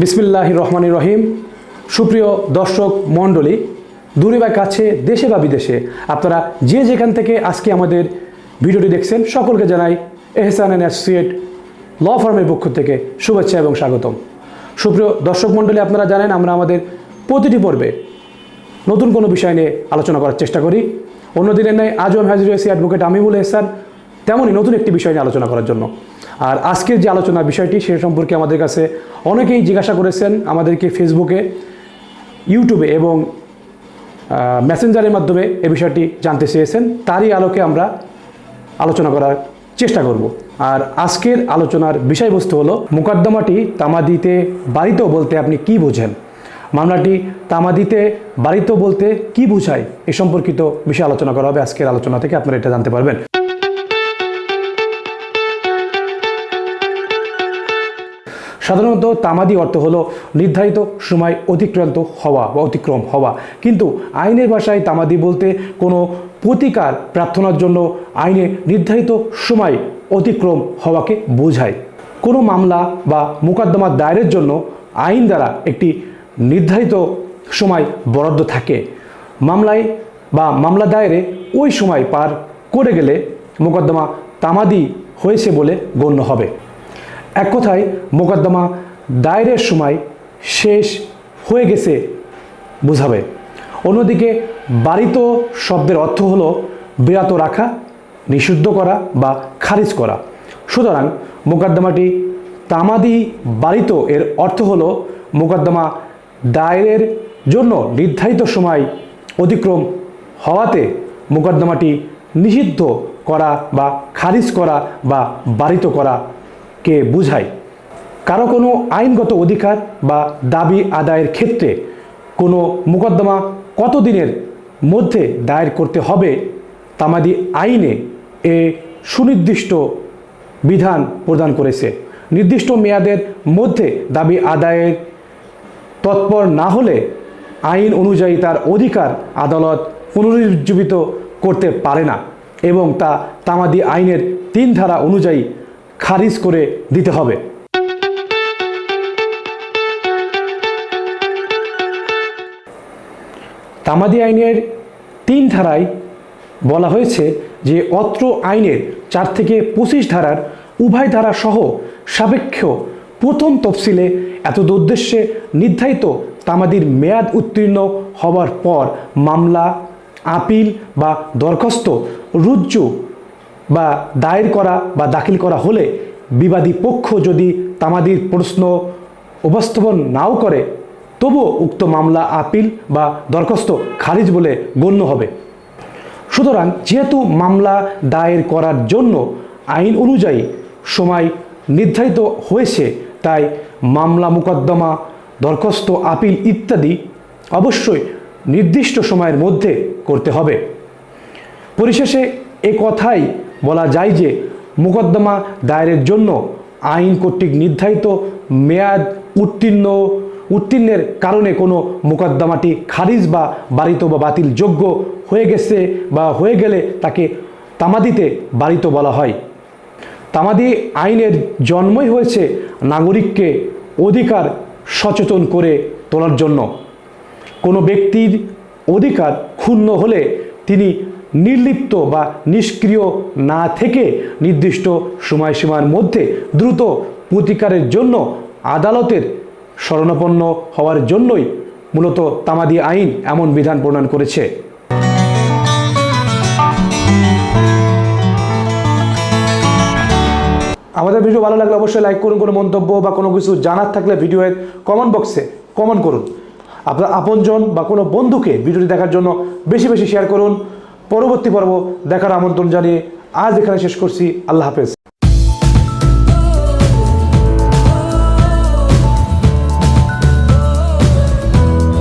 বিসমিল্লাহ রহমান রহিম। সুপ্রিয় দর্শক মণ্ডলী, দূরে বা কাছে, দেশে বা বিদেশে, আপনারা যে যেখান থেকে আজকে আমাদের ভিডিওটি দেখছেন, সকলকে জানাই এহসান অ্যান্ড অ্যাসোসিয়েট ল ফার্মের পক্ষ থেকে শুভেচ্ছা এবং স্বাগতম। সুপ্রিয় দর্শক মণ্ডলী, আপনারা জানেন আমরা আমাদের প্রতিটি পর্বে নতুন কোনো বিষয় নিয়ে আলোচনা করার চেষ্টা করি। অন্য দিনের ন্যায় আজও আমি হাজির হয়েছি অ্যাডভোকেট আমিবুল এহসান। তেমনই নতুন একটি বিষয় নিয়ে আলোচনা করার জন্য। আর আজকের যে আলোচনা বিষয়টি, সে সম্পর্কে আমাদের কাছে অনেকেই জিজ্ঞাসা করেছেন আমাদেরকে ফেসবুকে, ইউটিউবে এবং মেসেঞ্জারের মাধ্যমে এ বিষয়টি জানতে চেয়েছেন। তারই আলোকে আমরা আলোচনা করার চেষ্টা করব। আর আজকের আলোচনার বিষয়বস্তু হলো, মোকদ্দমাটি তামাদিতে বাড়িত বলতে আপনি কি বোঝেন? মামলাটি তামাদিতে বাড়িত বলতে কি বোঝায়? এ সম্পর্কিত বিষয় আলোচনা করা হবে। আজকের আলোচনা থেকে আপনারা এটা জানতে পারবেন। সাধারণত তামাদি অর্থ হলো নির্ধারিত সময় অতিক্রান্ত হওয়া বা অতিক্রম হওয়া। কিন্তু আইনের ভাষায় তামাদি বলতে কোনো প্রতিকার প্রার্থনার জন্য আইনে নির্ধারিত সময় অতিক্রম হওয়াকে বোঝায়। কোনো মামলা বা মোকদ্দমা দায়েরের জন্য আইন দ্বারা একটি নির্ধারিত সময় বরাদ্দ থাকে। মামলায় বা মামলা দায়েরে ওই সময় পার করে গেলে মোকদ্দমা তামাদি হয়েছে বলে গণ্য হবে। এক কথায় মোকদ্দমা দায়েরের সময় শেষ হয়ে গেছে বোঝাবে। অন্যদিকে বাড়িত শব্দের অর্থ হলো বিরাত রাখা, নিষিদ্ধ করা বা খারিজ করা। সুতরাং মোকদ্দমাটি তামাদি বাড়িত এর অর্থ হলো মোকদ্দমা দায়েরের জন্য নির্ধারিত সময় অতিক্রম হওয়াতে মোকদ্দমাটি নিষিদ্ধ করা বা খারিজ করা বা বাড়িত করা। কে বুঝায়? কারও কোনো আইনগত অধিকার বা দাবি আদায়ের ক্ষেত্রে কোনো মোকদ্দমা কতদিনের মধ্যে দায়ের করতে হবে? তামাদি আইনে এ সুনির্দিষ্ট বিধান প্রদান করেছে। নির্দিষ্ট মেয়াদের মধ্যে দাবি আদায়ের তৎপর না হলে আইন অনুযায়ী তার অধিকার আদালত পুনরুজ্জীবিত করতে পারে না এবং তা তামাদি আইনের তিন ধারা অনুযায়ী খারিজ করে দিতে হবে। তামাদি আইনের তিন ধারায় বলা হয়েছে যে, অত্র আইনের চার থেকে পঁচিশ ধারার উভয় ধারা সহ সাপেক্ষ প্রথম তফসিলে এত উদ্দেশ্যে নির্ধারিত তামাদির মেয়াদ উত্তীর্ণ হওয়ার পর মামলা, আপিল বা দরখাস্ত রুজ্জু বা দায়ের করা বা দাখিল করা হলে বিবাদী পক্ষ যদি তামাদির প্রশ্ন উপস্থাপন নাও করে, তবুও উক্ত মামলা আপিল বা দরখাস্ত খারিজ বলে গণ্য হবে। সুতরাং যেহেতু মামলা দায়ের করার জন্য আইন অনুযায়ী সময় নির্ধারিত হয়েছে, তাই মামলা মোকদ্দমা, দরখাস্ত আপিল ইত্যাদি অবশ্যই নির্দিষ্ট সময়ের মধ্যে করতে হবে। পরিশেষে এ কথাই বলা যায় যে মোকদ্দমা দায়েরের জন্য আইন কর্তৃক নির্ধারিত মেয়াদ উত্তীর্ণ, উত্তীর্ণের কারণে কোনো মোকদ্দমাটি খারিজ বা বাড়িত বা বাতিল যোগ্য হয়ে গেছে বা হয়ে গেলে তাকে তামাদিতে বাড়িত বলা হয়। তামাদি আইনের জন্মই হয়েছে নাগরিককে অধিকার সচেতন করে তোলার জন্য। কোনো ব্যক্তির অধিকার ক্ষুণ্ণ হলে তিনি নির্লিপ্ত বা নিষ্ক্রিয় না থেকে নির্দিষ্ট সময়সীমার মধ্যে দ্রুত প্রতিকারের জন্য আদালতের শরণাপন্ন হওয়ার জন্যই মূলত তামাদি আইন এমন বিধান প্রণয়ন করেছে। আমাদের ভিডিও ভালো লাগলে অবশ্যই লাইক করুন, কোনো মন্তব্য বা কোনো কিছু জানার থাকলে ভিডিওয়ের কমেন্ট বক্সে কমেন্ট করুন। আপনার আপনজন বা কোনো বন্ধুকে ভিডিওটি দেখার জন্য বেশি বেশি শেয়ার করুন। পরবর্তী পর্ব দেখার আমন্ত্রণ জানিয়ে আজ এখানে শেষ করছি। আল্লাহ হাফেজ।